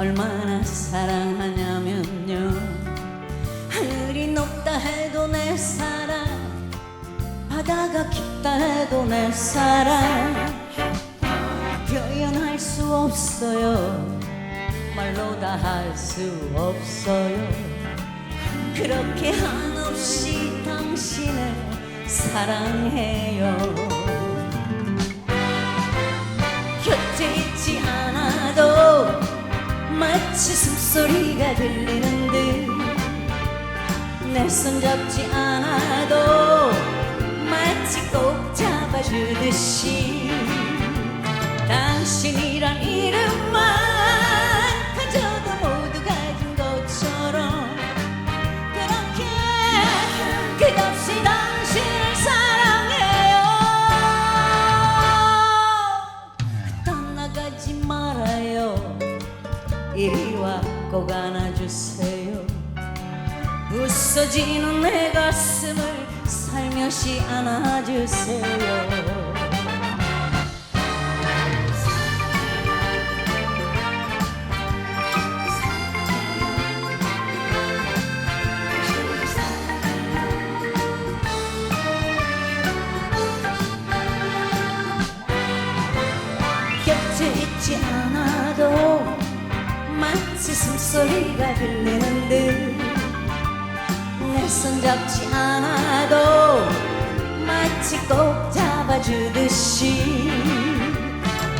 얼마나 사랑하냐면요. 하늘이 높다 해도 내 사랑 바다가 깊다 해도 내 사랑. 표현할 수 없어요. 말로 다 할 수 없어요. 그렇게 한없이 당신을 사랑해요 마치 숨소리가 들리는 듯 내 손 잡지 않아도 마치 꼭 잡아주듯이 당신이란 이름만 가져도 모두 가진 것처럼 그렇게 끝없이 이리 와 꼭 안아주세요. 부서지는 내 가슴을 살며시 안아주세요. 곁에 있지 않아도 마치 숨소리가 들리는 듯내 손 잡지 않아도 마치 꼭 잡아주듯이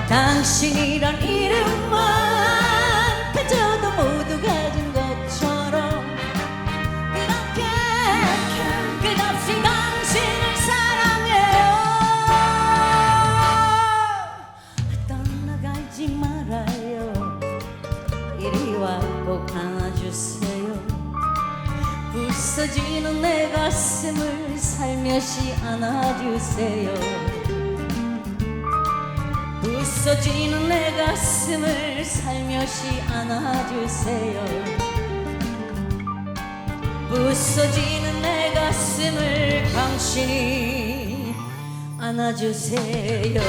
당신이란 이름만 꼭 안아주세요. 부서지는 내 가슴을 살며시 안아주세요. 부서지는 내 가슴을 살며시 안아주세요. 부서지는 내 가슴을 당신이 안아주세요